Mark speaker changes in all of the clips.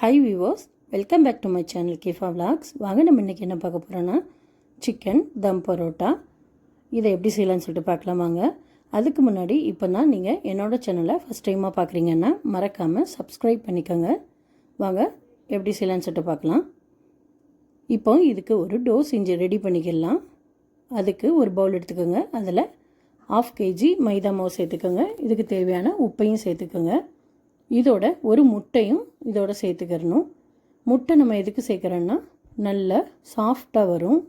Speaker 1: Hi viewers welcome back to my channel Kifa vlogs வாங்க நம்ம இன்றைக்கி என்ன பார்க்க போகிறோன்னா சிக்கன் தம் பரோட்டா. இதை எப்படி செய்யலாம்னு சொல்லிட்டு பார்க்கலாம் வாங்க. அதுக்கு முன்னாடி இப்போ தான் நீங்கள் என்னோடய சேனலை ஃபஸ்ட் டைமாக பார்க்குறீங்கன்னா மறக்காமல் சப்ஸ்கிரைப் பண்ணிக்கோங்க. வாங்க எப்படி செய்யலாம்னு சொல்லிட்டு பார்க்கலாம். இப்போ இதுக்கு ஒரு டோஸ் செஞ்சு ரெடி பண்ணிக்கலாம். அதுக்கு ஒரு பவுல் எடுத்துக்கோங்க. அதில் ஆஃப் கேஜி மைதா மாவு சேர்த்துக்கோங்க. இதுக்கு தேவையான உப்பையும் சேர்த்துக்கோங்க. இதோட ஒரு முட்டையும் இதோட சேர்த்துக்கிறணும். முட்டை நம்ம எதுக்கு சேர்க்குறோன்னா நல்ல சாஃப்டாக வரும்.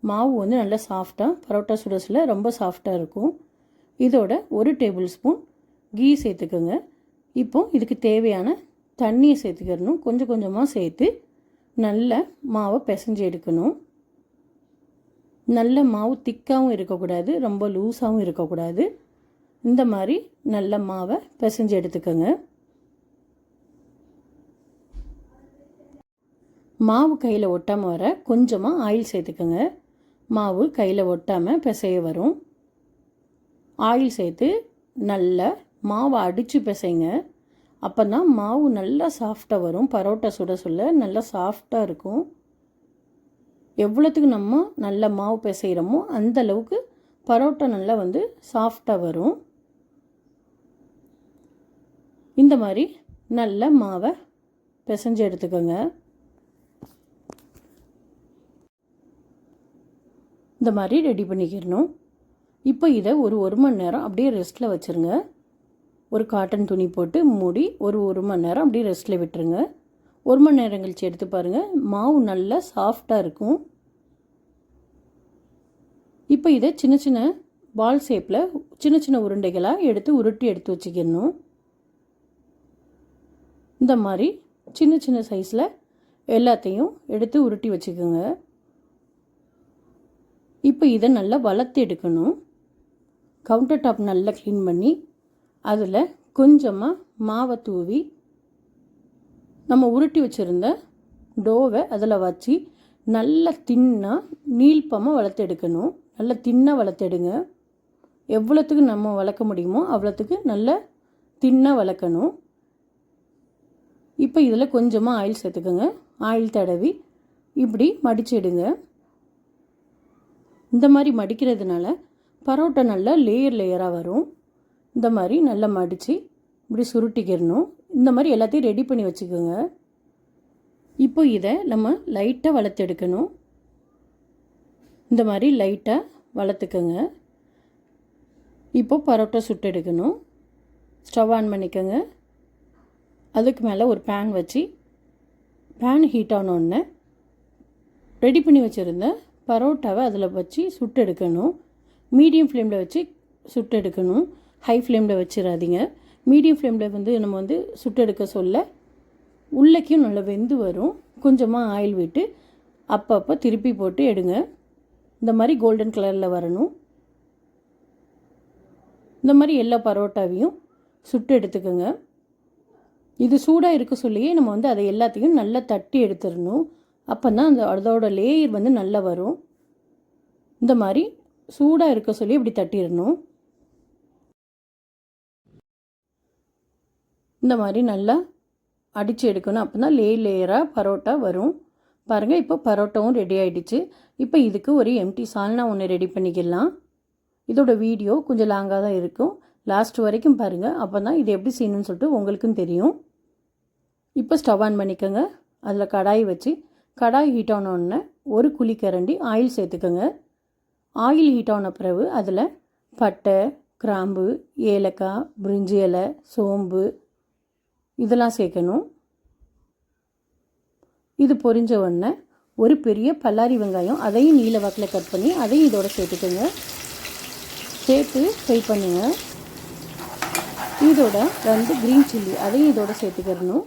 Speaker 1: மாவு வந்து நல்லா சாஃப்டாக பரோட்டா சுடஸில் ரொம்ப சாஃப்டாக இருக்கும். இதோட ஒரு டேபிள் ஸ்பூன் கீ சேர்த்துக்கோங்க. இப்போ இதுக்கு தேவையான தண்ணியை சேர்த்துக்கிறணும். கொஞ்சம் கொஞ்சமாக சேர்த்து நல்ல மாவை பிசைஞ்சு எடுக்கணும். நல்ல மாவு திக்காகவும் இருக்கக்கூடாது ரொம்ப லூஸாகவும் இருக்கக்கூடாது. இந்த மாதிரி நல்ல மாவை பிசைஞ்சு எடுத்துக்கோங்க. மாவு கையில் ஒட்டாமல் வர கொஞ்சமாக ஆயில் சேர்த்துக்கோங்க. மாவு கையில் ஒட்டாமல் பிசைய வரும். ஆயில் சேர்த்து நல்லா மாவை அடித்து பிசைங்க. அப்போ தான் மாவு நல்லா சாஃப்டாக வரும். பரோட்டா சுட சொல்ல நல்லா சாஃப்டாக இருக்கும். எவ்வளோத்துக்கு நம்ம நல்ல மாவு பிசைகிறோமோ அந்த அளவுக்கு பரோட்டா நல்லா வந்து சாஃப்டாக வரும். இந்த மாதிரி நல்ல மாவை பிசைஞ்சு எடுத்துக்கோங்க. இந்த மாதிரி ரெடி பண்ணிக்கிறணும் இப்போ இதை ஒரு ஒரு மணி நேரம் அப்படியே ரெஸ்ட்டில் வச்சுருங்க. ஒரு காட்டன் துணி போட்டு மூடி ஒரு ஒரு மணி நேரம் அப்படியே ரெஸ்ட்டில் விட்டுருங்க. ஒரு மணி நேரம் கழிச்சு எடுத்து பாருங்கள் மாவு நல்லா சாஃப்டாக இருக்கும். இப்போ இதை சின்ன சின்ன பால் ஷேப்பில் சின்ன சின்ன உருண்டைகளாக எடுத்து உருட்டி எடுத்து வச்சுக்கணும் இந்த மாதிரி சின்ன சின்ன சைஸில் எல்லாத்தையும் எடுத்து உருட்டி வச்சுக்கோங்க. இப்போ இதை நல்லா வளர்த்து எடுக்கணும். கவுண்டர் டாப் நல்லா க்ளீன் பண்ணி அதில் கொஞ்சமாக மாவை தூவி நம்ம உருட்டி வச்சுருந்த டோவை அதில் வச்சு நல்லா தின்னாக நீள்பமாக வளர்த்து எடுக்கணும். நல்லா தின்னாக வளர்த்தெடுங்க எவ்வளோத்துக்கு நம்ம வளர்க்க முடியுமோ அவ்வளோத்துக்கு நல்லா தின்னாக வளர்க்கணும். இப்போ இதில் கொஞ்சமாக ஆயில் சேர்த்துக்கோங்க. ஆயில் தடவி இப்படி மடிச்சிடுங்க இந்த மாதிரி மடிக்கிறதுனால பரோட்டா நல்லா லேயர் லேயராக வரும். இந்த மாதிரி நல்லா மடித்து இப்படி சுருட்டிக்கிறணும் இந்த மாதிரி எல்லாத்தையும் ரெடி பண்ணி வச்சுக்கோங்க. இப்போ இதை நம்ம லைட்டாக வளர்த்தெடுக்கணும் இந்த மாதிரி லைட்டாக வளர்த்துக்கோங்க. இப்போ பரோட்டா சுட்டு எடுக்கணும். ஸ்டவ் ஆன் பண்ணிக்கோங்க. அதுக்கு மேலே ஒரு பேன் வச்சு பேன் ஹீட் ஆனோடனே ரெடி பண்ணி வச்சுருந்தேன் பரோட்டாவை அதில் வச்சு சுட்டு எடுக்கணும் மீடியம் ஃப்ளேமில் வச்சு சுட்டு எடுக்கணும் ஹை ஃப்ளேமில் வச்சிடாதீங்க. மீடியம் ஃப்ளேமில் வந்து நம்ம வந்து சுட்டு எடுக்க சொல்ல உள்ளக்கையும் நல்லா வெந்து வரும். கொஞ்சமாக ஆயில் விட்டு அப்பப்போ திருப்பி போட்டு எடுங்க. இந்த மாதிரி கோல்டன் கலரில் வரணும். இந்த மாதிரி எல்லா பரோட்டாவையும் சுட்டு எடுத்துக்கோங்க. இது சூடாக இருக்க சொல்லியே நம்ம வந்து அதை எல்லாத்தையும் நல்லா தட்டி எடுத்துடணும். அப்போ தான் அந்த அதோட லேயர் வந்து நல்லா வரும். இந்த மாதிரி சூடாக இருக்க சொல்லி இப்படி தட்டிடணும். இந்த மாதிரி நல்லா அடித்து எடுக்கணும். அப்போ தான் லே லேயராக பரோட்டா வரும். பாருங்கள் இப்போ பரோட்டாவும் ரெடி ஆகிடுச்சு இப்போ இதுக்கு ஒரு எம்டி சால்னா ஒன்று ரெடி பண்ணிக்கலாம். இதோட வீடியோ கொஞ்சம் லாங்காக தான் இருக்கும். லாஸ்ட் வரைக்கும் பாருங்கள் அப்போ தான் இது எப்படி செய்யணும்னு சொல்லிட்டு உங்களுக்கும் தெரியும். இப்போ ஸ்டவ் ஆன் பண்ணிக்கோங்க. அதில் கடாய் வச்சு கடாய் ஹீட் ஆனோடனே ஒரு குழிக்கரண்டி ஆயில் சேர்த்துக்கோங்க. ஆயில் ஹீட் ஆன பிறகு அதில் பட்டை கிராம்பு ஏலக்காய் பிரிஞ்சி இலை சோம்பு இதெல்லாம் சேர்க்கணும். இது பொரிஞ்ச உடனே ஒரு பெரிய பல்லாரி வெங்காயம் அதையும் நீல வாக்கில் கட் பண்ணி அதையும் இதோட சேர்த்துக்கோங்க. சேர்த்து ஃப்ரை பண்ணுங்க. இதோட வந்து க்ரீன் சில்லி அதையும் இதோட சேர்த்துக்கிறணும்.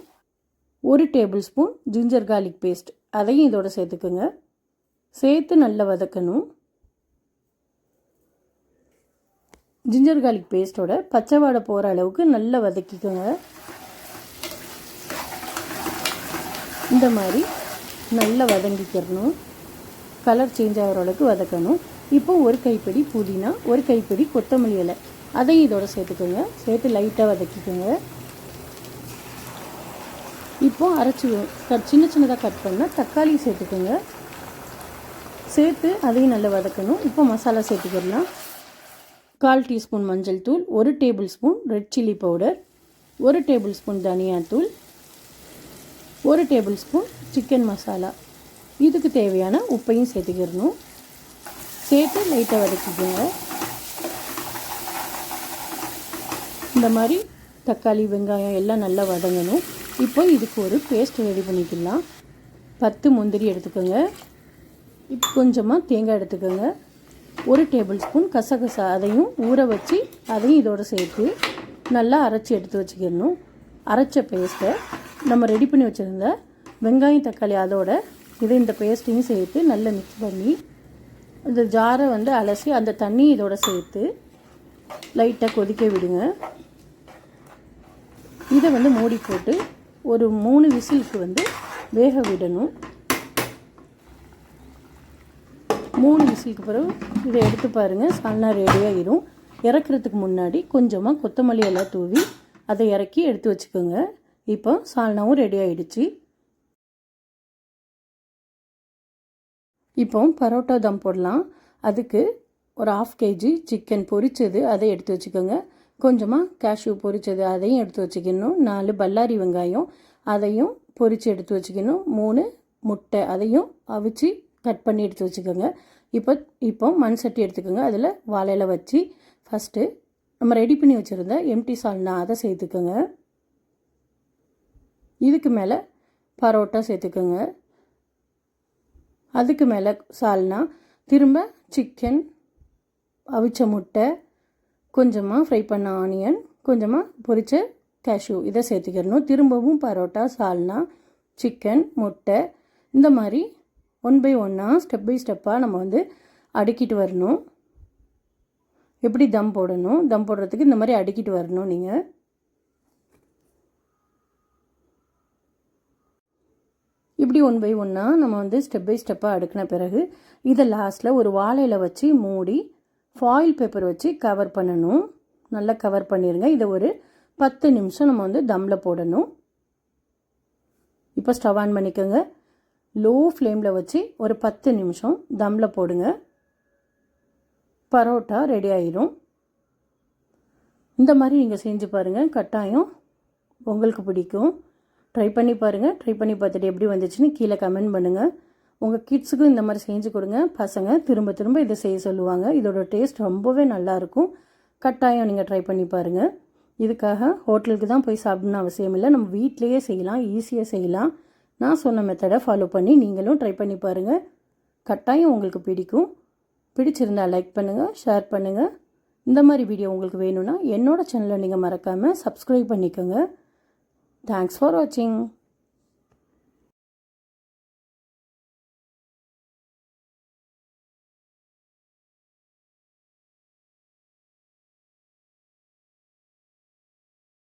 Speaker 1: ஒரு tablespoon ginger garlic paste அதையும் இதோட சேர்த்துக்குங்க. சேர்த்து நல்லா வதக்கணும். ஜிஞ்சர் கார்லிக் பேஸ்ட்டோட பச்சை வாடை போகிற அளவுக்கு நல்லா வதக்கிக்கோங்க. இந்த மாதிரி நல்லா வதங்கிக்கிறணும். கலர் சேஞ்ச் ஆகிற அளவுக்கு வதக்கணும். இப்போ ஒரு கைப்பிடி புதினா ஒரு கைப்பிடி கொத்தமல்லி இலை. அதையும் இதோட சேர்த்துக்கோங்க. சேர்த்து லைட்டாக வதக்கிக்கோங்க. இப்போது அரைச்சி கட் சின்ன சின்னதாக கட் பண்ணால் தக்காளி சேர்த்துக்கோங்க. சேர்த்து அதையும் நல்லா வதக்கணும். இப்போ மசாலா சேர்த்துக்கிடலாம். கால் டீஸ்பூன் மஞ்சள் தூள் ஒரு tablespoon red chilli powder ஒரு டேபிள் ஸ்பூன் தனியாத்தூள் ஒரு டேபிள் ஸ்பூன் சிக்கன் மசாலா. இதுக்கு தேவையான உப்பையும் சேர்த்துக்கிடணும். சேர்த்து லைட்டாக வதக்கிக்கோங்க. இந்த மாதிரி தக்காளி வெங்காயம் எல்லாம் நல்லா வதங்கணும். இப்போ இதுக்கு ஒரு பேஸ்ட் ரெடி பண்ணிக்கலாம். பத்து முந்திரி எடுத்துக்கோங்க. இப்போ கொஞ்சமாக தேங்காய் எடுத்துக்கோங்க. ஒரு டேபிள் ஸ்பூன் கசகசா அதையும் ஊற வச்சு அதையும் இதோடு சேர்த்து நல்லா அரைச்சி எடுத்து வச்சுக்கிடணும். அரைச்ச பேஸ்ட்டை நம்ம ரெடி பண்ணி வச்சுருந்த வெங்காயம் தக்காளி அதோட இதை இந்த பேஸ்ட்டையும் சேர்த்து நல்லா மிக்ஸ் பண்ணி இந்த ஜாரை வந்து அலசி அந்த தண்ணி இதோட சேர்த்து லைட்டாக கொதிக்க விடுங்க. இதை வந்து மூடி போட்டு ஒரு மூணு விசிலுக்கு வந்து வேக விடணும். மூணு விசிலுக்கு பிறகு இதை எடுத்து பாருங்கள் சால்னா ரெடியாகிடும் இறக்குறதுக்கு முன்னாடி கொஞ்சமாக கொத்தமல்லி எல்லாம் தூவி அதை இறக்கி எடுத்து வச்சுக்கோங்க. இப்போ சால்னாவும் ரெடி ஆகிடுச்சு இப்போ பரோட்டா தம் போடலாம். அதுக்கு ஒரு ஆஃப் கேஜி சிக்கன் பொரிச்சது அதை எடுத்து வச்சுக்கோங்க. கொஞ்சமாக கேஷ்யூ பொரிச்சது அதையும் எடுத்து வச்சுக்கணும். நாலு பல்லாரி வெங்காயம் அதையும் பொரித்து எடுத்து வச்சுக்கணும். மூணு முட்டை அதையும் அவிச்சு கட் பண்ணி எடுத்து வச்சுக்கோங்க. இப்போ இப்போ மண் சட்டி எடுத்துக்கோங்க. அதில் வாழையில வச்சு ஃபஸ்ட்டு நம்ம ரெடி பண்ணி வச்சுருந்த எம்டி சால்னா அதை சேர்த்துக்கோங்க. இதுக்கு மேலே பரோட்டா சேர்த்துக்கோங்க. அதுக்கு மேலே சால்னா திரும்ப சிக்கன் அவிச்ச முட்டை கொஞ்சமாக ஃப்ரை பண்ண ஆனியன் கொஞ்சமாக பொரித்த கேஷ்யூ இதை சேர்த்துக்கிறணும் திரும்பவும் பரோட்டா சால்னா சிக்கன் முட்டை இந்த மாதிரி ஒன் பை ஒன்னாக ஸ்டெப் பை ஸ்டெப்பாக நம்ம வந்து அடுக்கிட்டு வரணும். எப்படி தம் போடணும்? தம் போடுறதுக்கு இந்த மாதிரி அடுக்கிட்டு வரணும் நீங்கள் இப்படி ஒன் பை ஒன்னாக நம்ம வந்து ஸ்டெப் பை ஸ்டெப்பாக அடுக்கின பிறகு இதை லாஸ்ட்டில் ஒரு வாழையில் வச்சு மூடி ஃபாயில் பேப்பர் வச்சு கவர் பண்ணணும். நல்லா கவர் பண்ணிடுங்க இதை ஒரு பத்து நிமிஷம் நம்ம வந்து தம்மில் போடணும். இப்போ ஸ்டவ் ஆன் பண்ணிக்கோங்க. லோ ஃப்ளேமில் வச்சு ஒரு பத்து நிமிஷம் தம்மில் போடுங்க. பரோட்டா ரெடி ஆயிரும். இந்த மாதிரி நீங்கள் செஞ்சு பாருங்கள் கட்டாயம் உங்களுக்கு பிடிக்கும். ட்ரை பண்ணி பாருங்கள் ட்ரை பண்ணி பார்த்துட்டு எப்படி வந்துச்சுன்னு கீழே கமெண்ட் பண்ணுங்கள் உங்கள் கிட்ஸுக்கும் இந்த மாதிரி செஞ்சு கொடுங்க. பசங்க திரும்ப திரும்ப இதை செய்ய சொல்லுவாங்க. இதோட டேஸ்ட் ரொம்பவே நல்லாயிருக்கும் கட்டாயம் நீங்கள் ட்ரை பண்ணி பாருங்கள் இதுக்காக ஹோட்டலுக்கு தான் போய் சாப்பிடணும்னு அவசியம் இல்லை. நம்ம வீட்டிலையே செய்யலாம். ஈஸியாக செய்யலாம். நான் சொன்ன மெத்தடை ஃபாலோ பண்ணி நீங்களும் ட்ரை பண்ணி பாருங்கள் கட்டாயம் உங்களுக்கு பிடிக்கும். பிடிச்சிருந்தால் லைக் பண்ணுங்கள் ஷேர் பண்ணுங்கள் இந்த மாதிரி வீடியோ உங்களுக்கு வேணும்னா என்னோடய சேனலை நீங்கள் மறக்காமல் சப்ஸ்கிரைப் பண்ணிக்கோங்க. தேங்க்ஸ் ஃபார் வாட்சிங்